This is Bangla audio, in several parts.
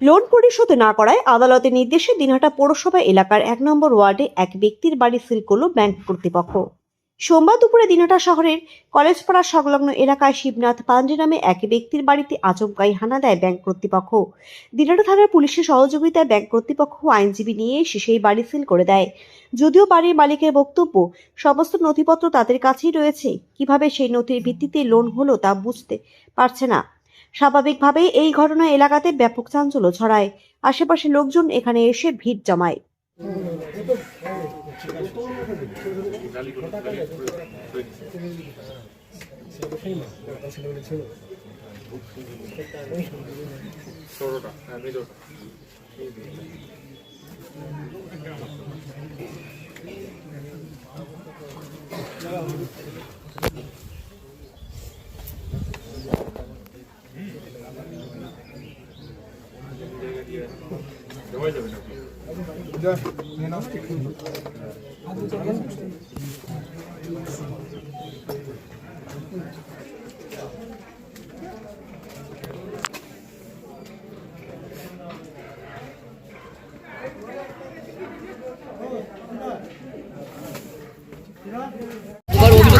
লোন পরিশোধ না করায় আদালতের নির্দেশে দিনহাটা পৌরসভা এলাকার এক নম্বর ওয়ার্ডে এক ব্যক্তির বাড়ি সিল করল ব্যাংক কর্তৃপক্ষ। সোমবার দুপুরে দিনহাটা শহরের কলেজপাড়া সংলগ্ন এলাকায় শিবনাথ পান্ডে নামে এক ব্যক্তির বাড়িতে আচমকাই হানা দেয় ব্যাংক কর্তৃপক্ষ। দিনহাটা থানার পুলিশের সহযোগিতায় ব্যাংক কর্তৃপক্ষ আইনজীবী নিয়ে এসে সেই বাড়ি সিল করে দেয়। যদিও বাড়ির মালিকের বক্তব্য, সমস্ত নথিপত্র তাদের কাছেই রয়েছে, কীভাবে সেই নথির ভিত্তিতে লোন হলো তা বুঝতে পারছে না। স্বাভাবিকভাবেই এই ঘটনা এলাকাতে ব্যাপক চাঞ্চল্য ছড়ায়। আশেপাশে লোকজন এখানে এসে ভিড় জমায়।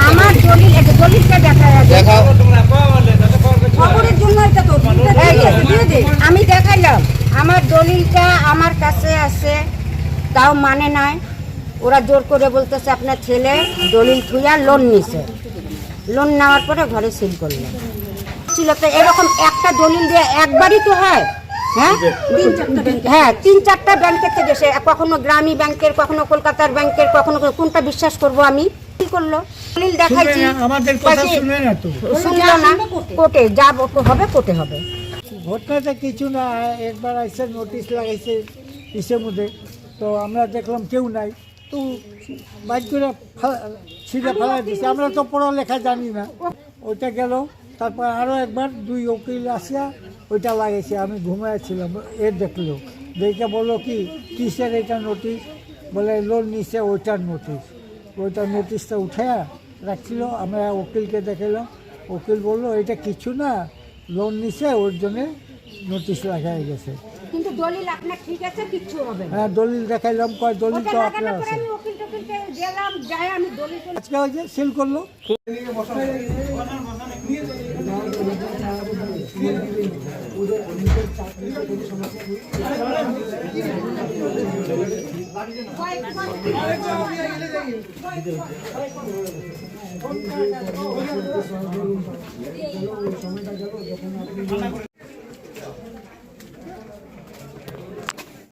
আমার দলিল এটা দলিলটা দেখা দেখাও। খবরের জন্য এটা তো এই যে, দিয়ে দে। আমি দেখাইলাম আমার দলিলটা আমার কাছে আছে। তাও মানে নাই। ওরা জোর করে বলতেছে আপনার ছেলে দলিল থুইয়া লোন নিছে। লোন নেওয়ার পরে ঘরে সিল করল। ছিল তো এরকম একটা দলিল দিয়ে একবারই তো হয় হ্যাঁ? হ্যাঁ তিন চারটা ব্যাংকের থেকে সে কখনো গ্রামী ব্যাংকের কখনো কলকাতার ব্যাংকের কখনো কোনটা বিশ্বাস করব আমি? কি করল? দলিল দেখাইছি। শুনলো না কোর্টে। যা হবে কোর্টে হবে। ঘটনাটা কিছু না একবার আইসে নোটিশ লাগাইছে ইসের মধ্যে। তো আমরা দেখলাম কেউ নাই। তো বাইক করে ছিঁড়ে ফেলা দিচ্ছে আমরা তো পড়ালেখা জানি না। ওইটা গেল। তারপর আরও একবার দুই উকিল আসিয়া ওইটা লাগাইছে। আমি ঘুমাইছিলাম এ দেখল। দেখে বলল কি, কিসের এটা নোটিশ বলে, লোন নিছে ওইটার নোটিশ ওইটার নোটিশটা উঠে রাখছিল। আমরা উকিলকে দেখালাম উকিল বলল, এটা কিছু না। লোন নিছে, ওর জন্যে নোটিশ লাগাই গেছে। কিন্তু দলিল আপনার ঠিক আছে কিচ্ছু হবে না। হ্যাঁ দলিল দেখাইলাম কয় দলিল তো আপনার আছে। আমি উকিল টুকিলকে গেলাম যাই আমি দলিল আজকে ওই যে সিল করল।